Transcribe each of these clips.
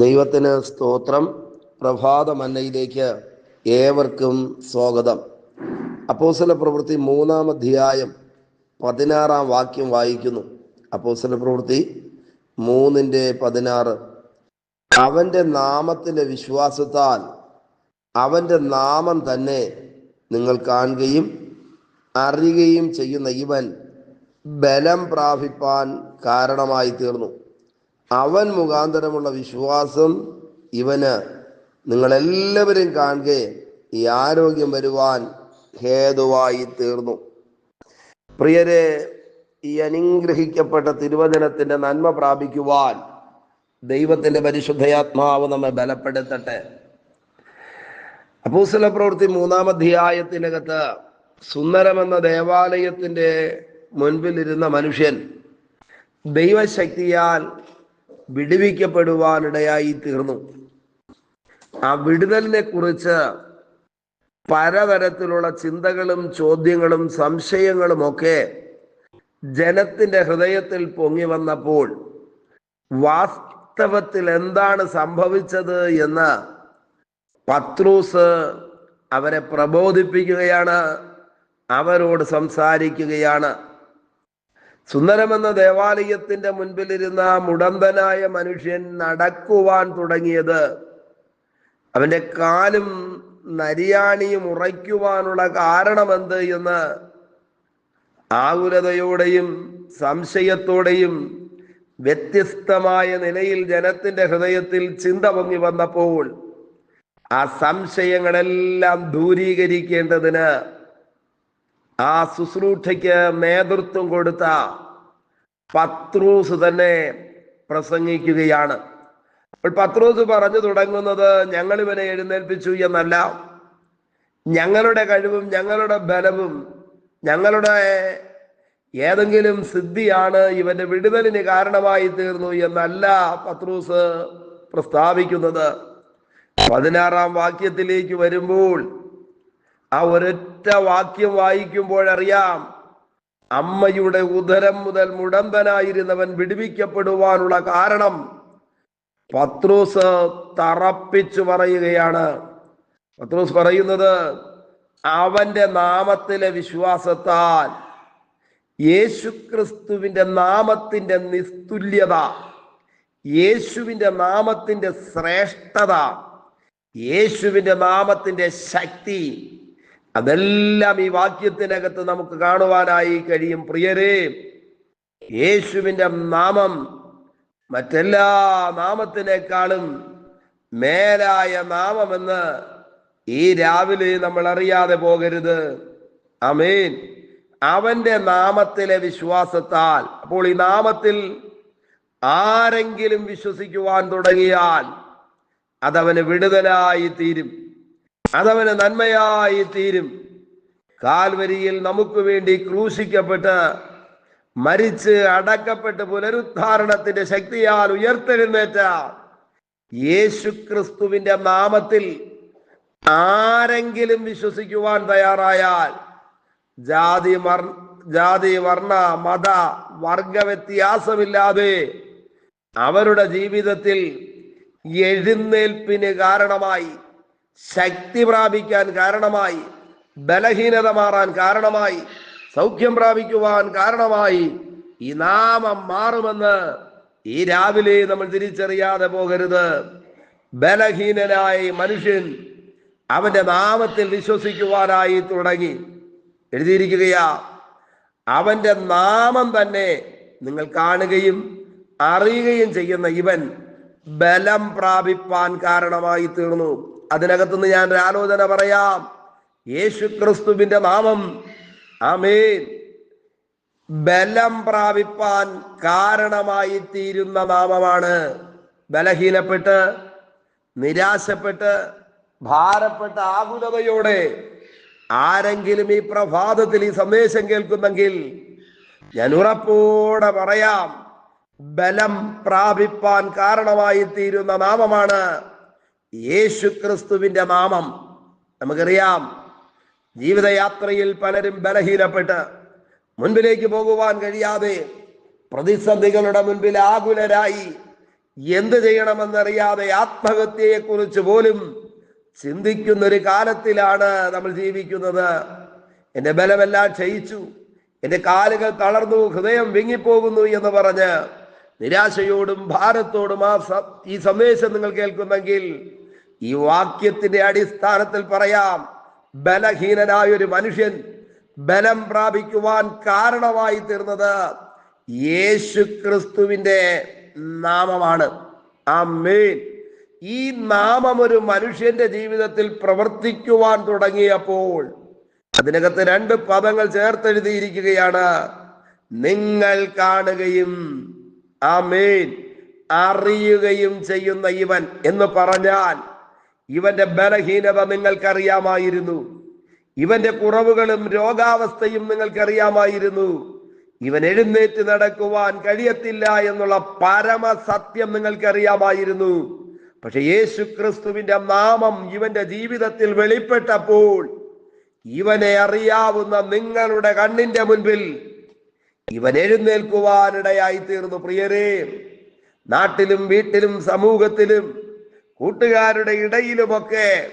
ദൈവത്തിന് സ്തോത്രം. പ്രഭാത മന്നയിലേക്ക് ഏവർക്കും സ്വാഗതം. അപ്പോസല പ്രവൃത്തി മൂന്നാം അധ്യായം പതിനാറാം വാക്യം വായിക്കുന്നു. അപ്പോസല പ്രവൃത്തി മൂന്നിന്റെ പതിനാറ്. അവന്റെ നാമത്തിന്റെ വിശ്വാസത്താൽ അവന്റെ നാമം തന്നെ നിങ്ങൾ കാണുകയും അറിയുകയും ചെയ്യുന്ന ഇവൻ ബലം പ്രാപിപ്പാൻ കാരണമായി തീർന്നു അവൻ മുഖാന്തരമുള്ള വിശ്വാസം ഇവന് നിങ്ങളെല്ലാവരും കാണുക ഈ ആരോഗ്യം വരുവാൻ ഹേതുവായി തീർന്നു. പ്രിയരെ ഈ അനുഗ്രഹിക്കപ്പെട്ട തിരുവചനത്തിന്റെ നന്മ പ്രാപിക്കുവാൻ ദൈവത്തിന്റെ പരിശുദ്ധയാത്മാവ് നമ്മെ ബലപ്പെടുത്തട്ടെ. അപ്പൂസല പ്രവൃത്തി മൂന്നാം അധ്യായത്തിനകത്ത് സുന്ദരമെന്ന ദേവാലയത്തിന്റെ മുൻപിലിരുന്ന മനുഷ്യൻ ദൈവശക്തിയാൽ വിടുവിക്കപ്പെടുവാനിടയായി തീർന്നു ആ വിടുതലിനെ കുറിച്ച് പലതരത്തിലുള്ള ചിന്തകളും ചോദ്യങ്ങളും സംശയങ്ങളും ഒക്കെ ജനത്തിന്റെ ഹൃദയത്തിൽ പൊങ്ങി വന്നപ്പോൾ വാസ്തവത്തിൽ എന്താണ് സംഭവിച്ചത് എന്ന് പത്രൂസ് അവരെ പ്രബോധിപ്പിക്കുകയാണ് അവരോട് സംസാരിക്കുകയാണ്. സുന്ദരമെന്ന ദേവാലയത്തിന്റെ മുൻപിലിരുന്ന മുടന്തനായ മനുഷ്യൻ നടക്കുവാൻ തുടങ്ങിയത്. അവന്റെ കാലും നരിയാണിയും ഉറയ്ക്കുവാനുള്ള കാരണമെന്ത് എന്ന് ആകുലതയോടെയും സംശയത്തോടെയും വ്യത്യസ്തമായ നിലയിൽ ജനത്തിന്റെ ഹൃദയത്തിൽ ചിന്ത പൊങ്ങി വന്നപ്പോൾ ആ സംശയങ്ങളെല്ലാം ദൂരീകരിക്കേണ്ടതിന് ആ ശുശ്രൂഷയ്ക്ക് നേതൃത്വം കൊടുത്ത പത്രൂസ് തന്നെ പ്രസംഗിക്കുകയാണ്. അപ്പോൾ പത്രൂസ് പറഞ്ഞു തുടങ്ങുന്നത് ഞങ്ങൾ ഇവനെ എഴുന്നേൽപ്പിച്ചു എന്നല്ല. ഞങ്ങളുടെ കഴിവും ഞങ്ങളുടെ ബലവും ഞങ്ങളുടെ ഏതെങ്കിലും സിദ്ധിയാണ് ഇവന്റെ വിടുതലിന് കാരണമായി തീർന്നു എന്നല്ല പത്രൂസ് പ്രസ്താവിക്കുന്നത്. പതിനാറാം വാക്യത്തിലേക്ക് വരുമ്പോൾ ആ ഒരൊറ്റ വാക്യം വായിക്കുമ്പോഴറിയാം അമ്മയുടെ ഉദരം മുതൽ മുടന്തനായിരുന്നവൻ വിടുവിക്കപ്പെടുവാനുള്ള കാരണം പത്രോസ് തറപ്പിച്ചു പറയുകയാണ്. പത്രോസ് പറയുന്നത് അവന്റെ നാമത്തിലെ വിശ്വാസത്താൽ യേശുക്രിസ്തുവിന്റെ നാമത്തിന്റെ നിസ്തുല്യത യേശുവിന്റെ നാമത്തിന്റെ ശ്രേഷ്ഠത യേശുവിന്റെ നാമത്തിന്റെ ശക്തി അതെല്ലാം ഈ വാക്യത്തിനകത്ത് നമുക്ക് കാണുവാനായി കഴിയും പ്രിയരെ. യേശുവിന്റെ നാമം മറ്റെല്ലാ നാമത്തിനേക്കാളും മേലായ നാമമെന്ന് ഈ രാവിലെ നമ്മൾ അറിയാതെ പോകരുത്. അമീൻ അവന്റെ നാമത്തിലെ വിശ്വാസത്താൽ അപ്പോൾ ഈ നാമത്തിൽ ആരെങ്കിലും വിശ്വസിക്കുവാൻ തുടങ്ങിയാൽ അതവന് വിടുതലായി തീരും. അതവന് നന്മയായി തീരും. കാൽവരിയിൽ നമുക്ക് വേണ്ടി ക്രൂശിക്കപ്പെട്ട് മരിച്ച് അടക്കപ്പെട്ട് പുനരുദ്ധാരണത്തിന്റെ ശക്തിയാൽ ഉയർത്തെഴുന്നേറ്റ യേശുക്രിസ്തുവിന്റെ നാമത്തിൽ ആരെങ്കിലും വിശ്വസിക്കുവാൻ തയ്യാറായാൽ ജാതി മർ ജാതി വർണ മത വർഗ വ്യത്യാസമില്ലാതെ അവരുടെ ജീവിതത്തിൽ എഴുന്നേൽപ്പിന് കാരണമായി ശക്തി പ്രാപിക്കാൻ കാരണമായി ബലഹീനത മാറാൻ കാരണമായി സൗഖ്യം പ്രാപിക്കുവാൻ കാരണമായി ഈ നാമം മാറുമെന്ന് ഈ രാവിലെ നമ്മൾ തിരിച്ചറിയാതെ പോകരുത്. ബലഹീനനായി മനുഷ്യൻ അവന്റെ നാമത്തിൽ വിശ്വസിക്കുവാനായി തുടങ്ങി. എഴുതിയിരിക്കുകയാ അവന്റെ നാമം തന്നെ നിങ്ങൾ കാണുകയും അറിയുകയും ചെയ്യുന്ന ഇവൻ ബലം പ്രാപിപ്പാൻ കാരണമായി തീർന്നു. അതിനകത്തുനിന്ന് ഞാൻ ഒരു ആലോചന പറയാം. യേശു ക്രിസ്തുവിന്റെ നാമം. ആമേൻ. ബലം പ്രാപിപ്പാൻ കാരണമായി തീരുന്ന നാമമാണ്. ബലഹീനപ്പെട്ട് നിരാശപ്പെട്ട് ഭാരപ്പെട്ട ആകുലതയോടെ ആരെങ്കിലും ഈ പ്രഭാതത്തിൽ ഈ സന്ദേശം കേൾക്കുന്നെങ്കിൽ ഞാൻ ഉറപ്പോടെ പറയാം ബലം പ്രാപിപ്പാൻ കാരണമായി തീരുന്ന നാമമാണ്. യേശു ക്രിസ്തുവിന്റെ നാമം നമുക്കറിയാം. ജീവിതയാത്രയിൽ പലരും ബലഹീനപ്പെട്ട് മുൻപിലേക്ക് പോകുവാൻ കഴിയാതെ പ്രതിസന്ധികളുടെ മുൻപിൽ ആകുലരായി എന്ത് ചെയ്യണമെന്നറിയാതെ ആത്മഹത്യയെ കുറിച്ച് പോലും ചിന്തിക്കുന്ന ഒരു കാലത്തിലാണ് നമ്മൾ ജീവിക്കുന്നത്. എന്റെ ബലമെല്ലാം ക്ഷയിച്ചു. എന്റെ കാലുകൾ തളർന്നു. ഹൃദയം വിങ്ങിപ്പോകുന്നു എന്ന് പറഞ്ഞ് നിരാശയോടും ഭാരത്തോടും ആ ഈ സന്ദേശം നിങ്ങൾ കേൾക്കുന്നെങ്കിൽ ഈ വാക്യത്തിന്റെ അടിസ്ഥാനത്തിൽ പറയാം ബലഹീനനായ ഒരു മനുഷ്യൻ ബലം പ്രാപിക്കുവാൻ കാരണമായി തീർന്നത് യേശു ക്രിസ്തുവിന്റെ നാമമാണ്. ആമേൻ. ഈ നാമം ഒരു മനുഷ്യന്റെ ജീവിതത്തിൽ പ്രവർത്തിക്കുവാൻ തുടങ്ങിയപ്പോൾ അതിനകത്ത് രണ്ട് പദങ്ങൾ ചേർത്തെഴുതിയിരിക്കുകയാണ്. നിങ്ങൾ കാണുകയും ആ ആമേൻ അറിയുകയും ചെയ്യുന്ന ഇവൻ എന്ന് പറഞ്ഞാൽ ഇവന്റെ ബലഹീനത നിങ്ങൾക്കറിയാമായിരുന്നു. ഇവന്റെ കുറവുകളും രോഗാവസ്ഥയും നിങ്ങൾക്കറിയാമായിരുന്നു. ഇവൻ എഴുന്നേറ്റ് നടക്കുവാൻ കഴിയത്തില്ല എന്നുള്ള പരമസത്യം നിങ്ങൾക്കറിയാമായിരുന്നു. പക്ഷെ യേശു ക്രിസ്തുവിന്റെ നാമം ഇവന്റെ ജീവിതത്തിൽ വെളിപ്പെട്ടപ്പോൾ ഇവനെ അറിയാവുന്ന നിങ്ങളുടെ കണ്ണിന്റെ മുൻപിൽ ഇവൻ എഴുന്നേൽക്കുവാനിടയായി തീർന്നു പ്രിയരേ നാട്ടിലും വീട്ടിലും സമൂഹത്തിലും കൂട്ടുകാരുടെ ഇടയിലുമൊക്കെ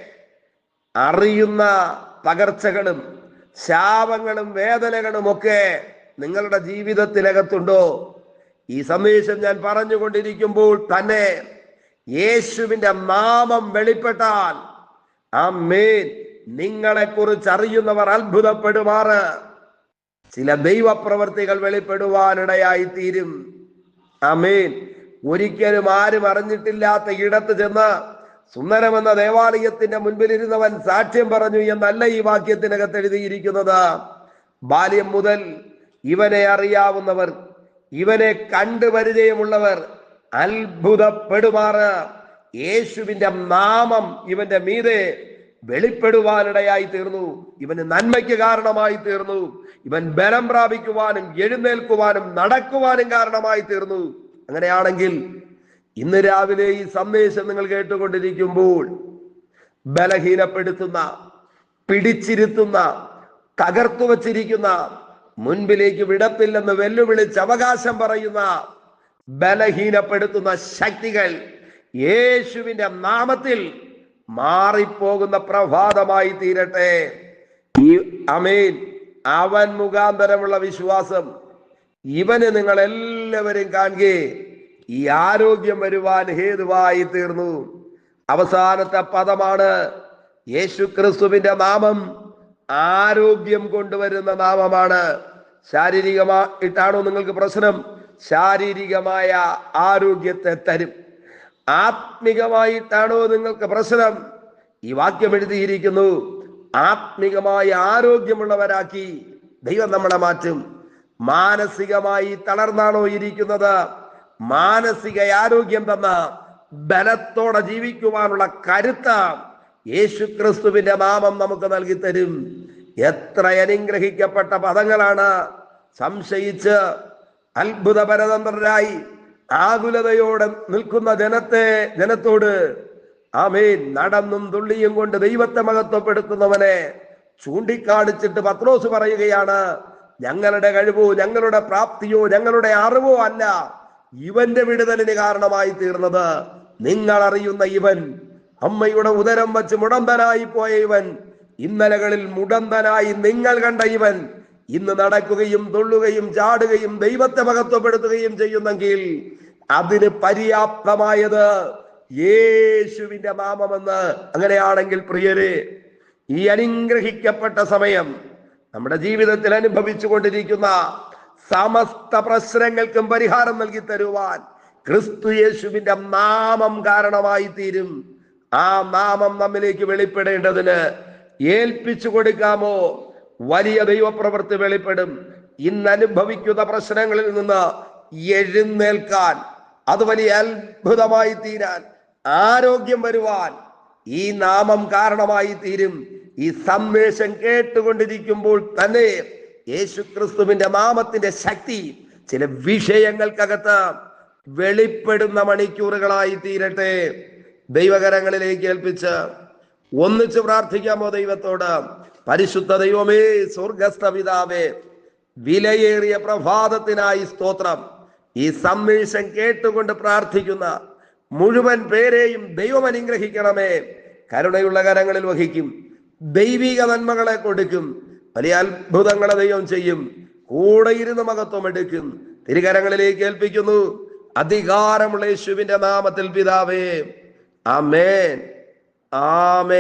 അറിയുന്ന പകർച്ചകളും ശാപങ്ങളും വേദനകളും ഒക്കെ നിങ്ങളുടെ ജീവിതത്തിനകത്തുണ്ടോ? ഈ സന്ദേശം ഞാൻ പറഞ്ഞുകൊണ്ടിരിക്കുമ്പോൾ തന്നെ യേശുവിന്റെ നാമം വെളിപ്പെട്ടാൽ ആ മേൻ നിങ്ങളെ കുറിച്ച് അറിയുന്നവർ അത്ഭുതപ്പെടുമാറ്. ചില ദൈവപ്രവർത്തികൾ വെളിപ്പെടുവാനിടയായി തീരും അമേൻ ഒരിക്കലും ആരും അറിഞ്ഞിട്ടില്ലാത്ത ഇടത്ത് ചെന്ന് സുന്ദരമെന്ന ദേവാലയത്തിന്റെ മുൻപിലിരുന്നവൻ സാക്ഷ്യം പറഞ്ഞു എന്നല്ല ഈ വാക്യത്തിനകത്ത് എഴുതിയിരിക്കുന്നത്. ബാല്യം മുതൽ ഇവനെ അറിയാവുന്നവർ ഇവനെ കണ്ടു പരിചയമുള്ളവർ അത്ഭുതപ്പെടുമാറ്. യേശുവിന്റെ നാമം ഇവന്റെ മീതെ വെളിപ്പെടുവാനിടയായി തീർന്നു. ഇവന് നന്മയ്ക്ക് കാരണമായി തീർന്നു. ഇവൻ ബലം പ്രാപിക്കുവാനും എഴുന്നേൽക്കുവാനും നടക്കുവാനും കാരണമായി തീർന്നു. അങ്ങനെയാണെങ്കിൽ ഇന്ന് രാവിലെ ഈ സന്ദേശം നിങ്ങൾ കേട്ടുകൊണ്ടിരിക്കുമ്പോൾ ബലഹീനപ്പെടുത്തുന്ന പിടിച്ചിരുത്തുന്ന തകർത്തു വച്ചിരിക്കുന്ന മുൻപിലേക്ക് വിടത്തില്ലെന്ന് വെല്ലുവിളിച്ച് അവകാശം പറയുന്ന ബലഹീനപ്പെടുത്തുന്ന ശക്തികൾ യേശുവിന്റെ നാമത്തിൽ മാറിപ്പോകുന്ന പ്രഭാതമായി തീരട്ടെ. ഈ അമേൻ. അവൻ മുഖാന്തരമുള്ള വിശ്വാസം ഇവന് നിങ്ങൾ എല്ലാവരും കാണുകയെ ഈ ആരോഗ്യം വരുവാൻ ഹേതുവായി തീർന്നു. അവസാനത്തെ പദമാണ് യേശു ക്രിസ്തുവിന്റെ നാമം. ആരോഗ്യം കൊണ്ടുവരുന്ന നാമമാണ്. ശാരീരികമായിട്ടാണോ നിങ്ങൾക്ക് പ്രശ്നം? ശാരീരികമായ ആരോഗ്യത്തെ തരും. ആത്മികമായിട്ടാണോ നിങ്ങൾക്ക് പ്രശ്നം? ഈ വാക്യം എഴുതിയിരിക്കുന്നു. ആത്മികമായ ആരോഗ്യമുള്ളവരാക്കി ദൈവം നമ്മളെ മാറ്റും. മാനസികമായി തളർന്നാണോ ഇരിക്കുന്നത്? മാനസിക ആരോഗ്യം തന്ന ബലത്തോടെ ജീവിക്കുവാനുള്ള കരുത്ത യേശു ക്രിസ്തുവിന്റെ നാമം നമുക്ക് നൽകി തരും. എത്ര അനുഗ്രഹിക്കപ്പെട്ട പദങ്ങളാണ്. സംശയിച്ച് അത്ഭുത പരതന്ത്രരായി ആകുലതയോടെ നിൽക്കുന്ന ജനത്തെ ജനത്തോട് ആമേൻ. നടന്നും തുള്ളിയും കൊണ്ട് ദൈവത്തെ മഹത്വപ്പെടുത്തുന്നവനെ ചൂണ്ടിക്കാണിച്ചിട്ട് പത്രോസ് പറയുകയാണ് ഞങ്ങളുടെ കഴിവോ ഞങ്ങളുടെ പ്രാപ്തിയോ ഞങ്ങളുടെ അറിവോ അല്ല. ഇവന്റെ വിടുതലിന് കാരണമായി തീർന്നത് നിങ്ങൾ അറിയുന്ന ഇവൻ. അമ്മയുടെ ഉദരം വച്ച് മുടന്തനായി പോയ ഇവൻ. ഇന്നലകളിൽ മുടന്തനായി നിങ്ങൾ കണ്ട ഇവൻ. ഇന്ന് നടക്കുകയും തുള്ളുകയും ചാടുകയും ദൈവത്തെ മഹത്വപ്പെടുത്തുകയും ചെയ്യുന്നെങ്കിൽ അതിന് പര്യാപ്തമായത് യേശുവിന്റെ നാമമെന്ന്. അങ്ങനെയാണെങ്കിൽ പ്രിയരെ ഈ അനുഗ്രഹിക്കപ്പെട്ട സമയം നമ്മുടെ ജീവിതത്തിൽ അനുഭവിച്ചു കൊണ്ടിരിക്കുന്ന സമസ്ത പ്രശ്നങ്ങൾക്കും പരിഹാരം നൽകി തരുവാൻ ക്രിസ്തു യേശുവിന്റെ നാമം കാരണമായി തീരും ആ നാമം നമ്മിലേക്ക് വെളിപ്പെടേണ്ടതിന് ഏൽപ്പിച്ചു കൊടുക്കാമോ? വലിയ ദൈവപ്രവൃത്തി വെളിപ്പെടും. ഇന്ന് അനുഭവിക്കുന്ന പ്രശ്നങ്ങളിൽ നിന്ന് എഴുന്നേൽക്കാൻ അത് വലിയ അത്ഭുതമായി തീരാൻ ആരോഗ്യം വരുവാൻ ഈ നാമം കാരണമായി തീരും ഈ സന്ദേശം കേട്ടുകൊണ്ടിരിക്കുമ്പോൾ തന്നെ യേശു ക്രിസ്തുവിന്റെ മാമത്തിന്റെ ശക്തി ചില വിഷയങ്ങൾക്കകത്ത് വെളിപ്പെടുന്ന മണിക്കൂറുകളായി തീരട്ടെ. ദൈവകരങ്ങളിലേക്ക് ഏൽപ്പിച്ച് ഒന്നിച്ച് പ്രാർത്ഥിക്കാമോ ദൈവത്തോട്? പരിശുദ്ധ ദൈവമേ സ്വർഗസ്ഥ പിതാവേ വിലയേറിയ പ്രഭാതത്തിനായി സ്തോത്രം. ഈ സന്ദേശം കേട്ടുകൊണ്ട് പ്രാർത്ഥിക്കുന്ന മുഴുവൻ പേരെയും ദൈവം അനുഗ്രഹിക്കണമേ കരുണയുള്ള കരങ്ങളിൽ വഹിക്കും. ദൈവിക നന്മകളെ കൊടുക്കും. വലിയ അത്ഭുതങ്ങളെ ദൈവം ചെയ്യും. കൂടെ ഇരുന്ന് മഹത്വം എടുക്കും. തിരുകരങ്ങളിലേക്ക് ഏൽപ്പിക്കുന്നു. അധികാരമുള്ള യേശുവിന്റെ നാമത്തിൽ പിതാവേ. ആമേൻ. ആമേൻ.